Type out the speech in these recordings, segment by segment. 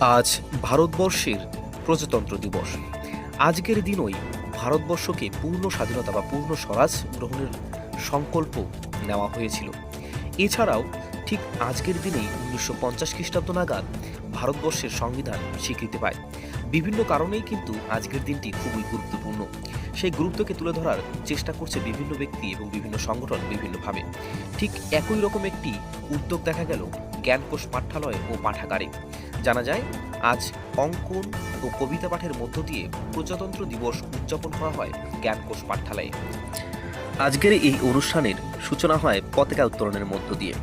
আজ ভারতবর্ষের প্রজাতন্ত্র দিবস। আজকের দিনই ভারতবর্ষকে পূর্ণ স্বাধীনতা বা পূর্ণ স্বরাজ গ্রহণের সংকল্প নেওয়া হয়েছিল। এছাড়াও ঠিক আজকের দিনেই উনিশশো পঞ্চাশ খ্রিস্টাব্দ নাগাদ ভারতবর্ষের সংবিধান স্বীকৃতি পায়। বিভিন্ন কারণেই কিন্তু আজকের দিনটি খুবই গুরুত্বপূর্ণ। সেই গুরুত্বকে তুলে ধরার চেষ্টা করছে বিভিন্ন ব্যক্তি এবং বিভিন্ন সংগঠন বিভিন্নভাবে। ঠিক একই রকম একটি উদ্যোগ দেখা গেল জ্ঞানকোষ পাঠ্যালয় ও পাঠাগারে। জানা যায়, আজ অঙ্কন ও কবিতা পাঠের মধ্য দিয়ে প্রজাতন্ত্র দিবস উদযাপন করা হয় জ্ঞানকোষ পাঠ্যালয়ে। আজকের এই অনুষ্ঠানের সূচনা হয় পতাকা উত্তোলনের মধ্য দিয়ে।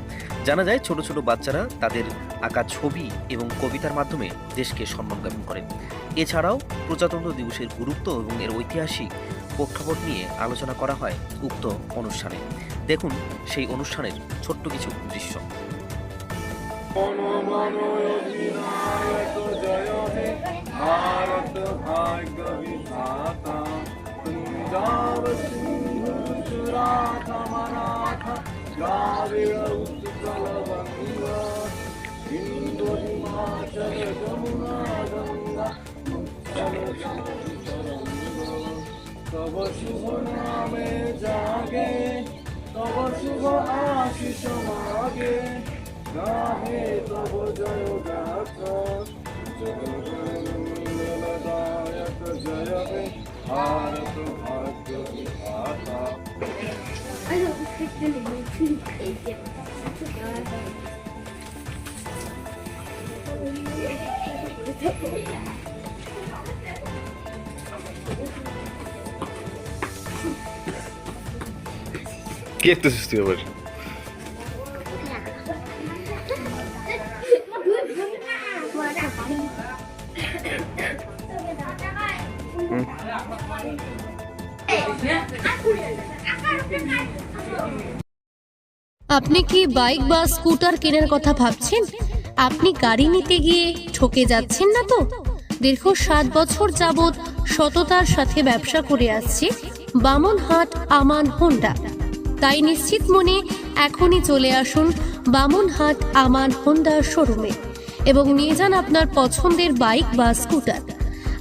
জানা যায়, ছোট ছোট বাচ্চারা তাদের আঁকা ছবি এবং কবিতার মাধ্যমে দেশকে সম্মান জ্ঞাপন করেন এছাড়াও প্রজাতন্ত্র দিবসের গুরুত্ব এবং এর ঐতিহাসিক প্রেক্ষাপট নিয়ে আলোচনা করা হয় উক্ত অনুষ্ঠানে। দেখুন সেই অনুষ্ঠানের ছোট্ট কিছু দৃশ্য। মনোমনোধিনায়ক জয় হে ভারত ভাগ্য বিধাতা পঞ্জাব সিন্ধু সুরাত মারাঠা দ্রাবিড় উৎকল বঙ্গ হিন্দু হিমাচল যমুনা গঙ্গা উৎকল তব শুভ নামে জাগে তব শুভ আশিস মাগে গাহে তব জয় গাথা জগন্মঙ্গলদায়ক জয় হে ভারত ভাগ্য বিধাতা I don't think the name is crazy. কি দেখতেছিস তুই আবার আপনি কি বাইক বা স্কুটার কেনার কথা ভাবছেন? আপনি গাড়ি নিতে গিয়ে ঠকে যাচ্ছেন না তো? দীর্ঘ সাত বছর যাবৎ সততার সাথে ব্যবসা করে আসছে বামনহাট আমান হোন্ডা। তাই নিশ্চিত মনে এখনই চলে আসুন বামনহাট আমান হোন্ডা শোরুমে এবং নিয়ে যান আপনার পছন্দের বাইক বা স্কুটার।